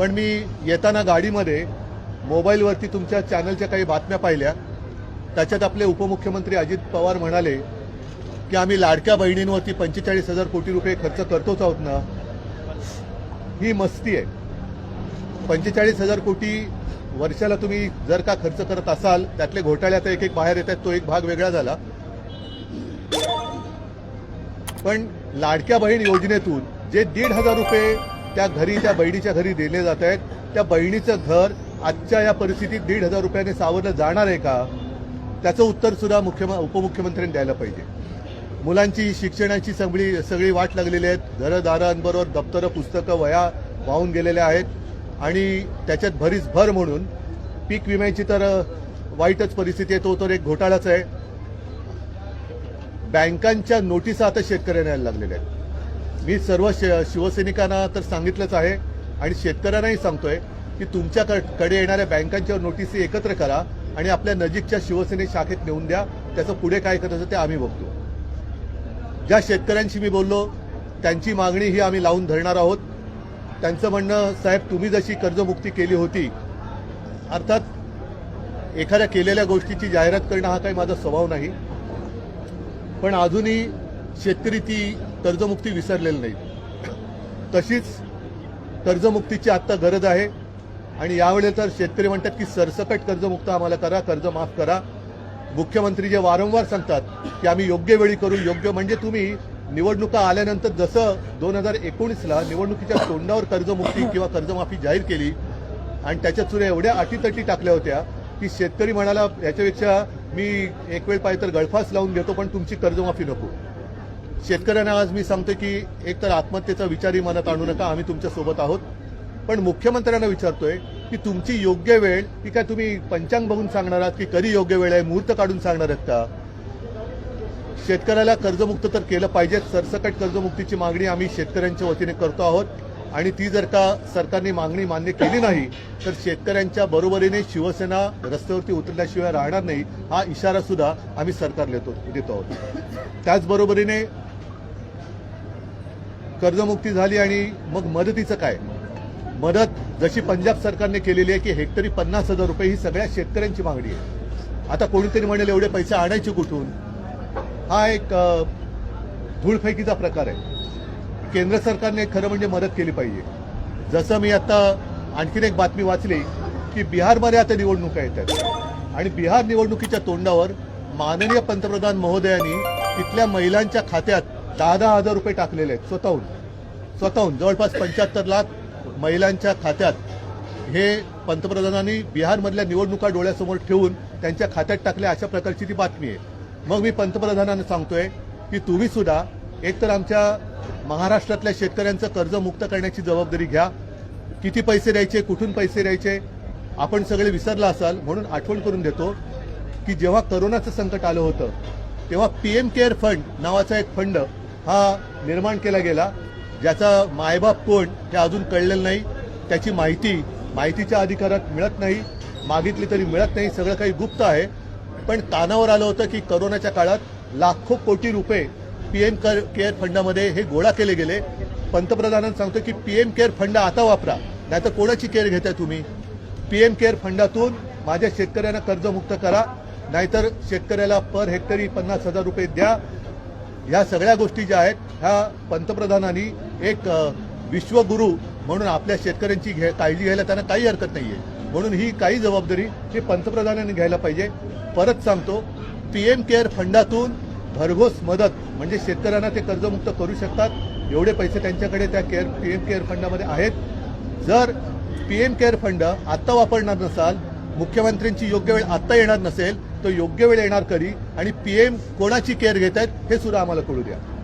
पण मी येताना गाडीमध्ये मोबाईलवरती तुमच्या चॅनलच्या काही बातम्या पाहिल्या. त्याच्यात आपले उपमुख्यमंत्री अजित पवार म्हणाले की आम्ही लाडक्या बहिणींवरती पंचेचाळीस हजार कोटी रुपये खर्च करतोच आहोत ना. ही मस्ती आहे. पंचेचाळीस हजार कोटी वर्षाला तुम्ही जर का खर्च करत असाल त्यातले घोटाळे आता एक एक बाहेर येत आहेत तो एक भाग वेगळा झाला. पण लाडक्या बहीण योजनेतून जे दीड हजार रुपये त्या घरी त्या बहिणीच्या घरी दिले जात आहेत. त्या बहिणीचं घर आजच्या या परिस्थितीत दीड हजार रुपयाने सावरलं जाणार आहे का? त्याचं उत्तर सुद्धा मुख्यम उपमुख्यमंत्र्यांनी द्यायला पाहिजे. मुलांची शिक्षणाची सगळी सगळी वाट लागलेली आहेत. घरदारांबरोबर दप्तरं पुस्तकं वया वाहून गेलेल्या आहेत. आणि त्याच्यात भरीस भर म्हणून पीक विम्याची तर वाईटच परिस्थिती आहे. तो तर एक घोटाळाच आहे. बँकांच्या नोटिसा आता शेतकऱ्यांना यायला लागलेल्या आहेत. मी सर्व श शिवसैनिकांना तर सांगितलंच आहे आणि शेतकऱ्यांनाही सांगतोय की तुमच्याकडे येणाऱ्या बँकांच्या नोटिसी एकत्र करा आणि आपल्या नजीकच्या शिवसेने शाखेत नेऊन द्या. त्याचं पुढे काय करायचं ते आम्ही बघतो. ज्या शेतकऱ्यांशी मी बोललो त्यांची मागणी ही आम्ही लावून धरणार आहोत. त्यांचं म्हणणं साहेब तुम्ही जशी कर्जमुक्ती केली होती अर्थात एखाद्या केलेल्या गोष्टीची जाहिरात करणं हा काही माझा स्वभाव नाही. पण अजूनही शेतकरी ती कर्जमुक्ती विसरलेली नाही. तशीच कर्जमुक्तीची आत्ता गरज आहे. आणि यावेळी तर शेतकरी म्हणतात की सरसकट कर्जमुक्त आम्हाला करा कर्ज माफ करा. मुख्यमंत्री जे वारंवार सांगतात की आम्ही योग्य वेळी करू योग्य म्हणजे तुम्ही निवडणुका आल्यानंतर जसं दोन हजार एकोणीसला निवडणुकीच्या तोंडावर कर्जमुक्ती किंवा कर्जमाफी जाहीर केली आणि त्याच्यात सुद्धा एवढ्या अटीतटी टाकल्या होत्या की शेतकरी म्हणाला याच्यापेक्षा मी एक वेळ पाहिजे तर गळफास लावून घेतो पण तुमची कर्जमाफी नको. शेतकऱ्यांना आज मी सांगतो की एक तर आत्महत्येचा विचारही मनात आणू नका आम्ही तुमच्यासोबत आहोत. पण मुख्यमंत्र्यांना विचारतोय की तुमची योग्य वेळ की काय तुम्ही पंचांग बघून सांगणार आहात की कधी योग्य वेळ आहे मुहूर्त काढून सांगणार आहेत का? शेतकऱ्याला कर्जमुक्त तर केलं पाहिजे सरसकट कर्जमुक्तीची मागणी आम्ही शेतकऱ्यांच्या वतीने करतो आहोत. आणि ती जर का सरकारने मागणी मान्य केली नाही तर शेतकऱ्यांच्या बरोबरीने शिवसेना रस्त्यावरती उतरल्याशिवाय राहणार नाही हा इशारा सुद्धा आम्ही सरकारला देतो देतो आहोत. त्याचबरोबरीने कर्जमुक्ती झाली आणि मग मदतीचं काय? मदत जशी पंजाब सरकारने केलेली आहे की हेक्टरी पन्नास हजार रुपये ही सगळ्या शेतकऱ्यांची मागणी आहे. आता कोणीतरी म्हणेल एवढे पैसे आणायचे कुठून? हा एक धूळफेकीचा प्रकार आहे. केंद्र सरकारने खरं म्हणजे मदत केली पाहिजे. जसं मी आता आणखीन एक बातमी वाचली की बिहारमध्ये आता निवडणुका येत आहेत आणि बिहार निवडणुकीच्या तोंडावर माननीय पंतप्रधान महोदयांनी तिथल्या महिलांच्या खात्यात दहा दहा हजार रुपये टाकलेले आहेत स्वतःहून. स्वतःहून. जवळपास पंच्याहत्तर लाख महिलांच्या खात्यात हे पंतप्रधानांनी बिहारमधल्या निवडणुका डोळ्यासमोर ठेवून त्यांच्या खात्यात टाकल्या अशा प्रकारची ती बातमी आहे. मग मी पंतप्रधानांना सांगतोय की तुम्ही सुद्धा एकतर आमच्या महाराष्ट्रातल्या शेतकऱ्यांचं कर्ज मुक्त करण्याची जबाबदारी घ्या. किती पैसे द्यायचे कुठून पैसे द्यायचे आपण सगळे विसरला असाल म्हणून आठवण करून देतो की जेव्हा करोनाचं संकट आलं होतं तेव्हा पी एम केअर फंड नावाचा एक फंड हा निर्माण केला गेला ज्याचा मायबाप कोण हे अजून कळलेलं नाही. त्याची माहिती माहितीच्या अधिकारात मिळत नाही मागितली तरी मिळत नाही सगळं काही गुप्त आहे. पण कानावर आलं होतं की करोनाच्या काळात लाखो कोटी रुपये पीएम केअर फंडामध्ये हे गोळा केले गेले. पंतप्रधानांना सांगतो की पीएम केअर फंड आता वापरा नाहीतर कोणाची केअर घेताय तुम्ही? पीएम केअर फंडातून माझ्या शेतकऱ्यांना कर्जमुक्त करा नाहीतर शेतकऱ्याला पर हेक्टरी पन्नास हजार रुपये द्या ह्या सगळ्या गोष्टी ज्या आहेत ह्या पंतप्रधानांनी एक विश्वगुरु विश्वगुरू म्हणून आपल्या शेतकऱ्यांची घे काळजी घ्यायला त्यांना काही हरकत नाहीये. म्हणून ही काही जबाबदारी हे पंतप्रधानांनी घ्यायला पाहिजे. परत सांगतो पीएम केअर फंडातून भरघोस मदत म्हणजे शेतकऱ्यांना ते कर्जमुक्त करू शकतात. एवढे पैसे त्यांच्याकडे त्या केअर पीएम केअर फंडामध्ये आहेत. जर पीएम केअर फंड आत्ता वापरणार नसाल मुख्यमंत्र्यांची योग्य वेळ आत्ता येणार नसेल तर योग्य वेळ येणार कधी आणि पीएम कोणाची केअर घेत आहेत हे सुद्धा आम्हाला कळू द्या.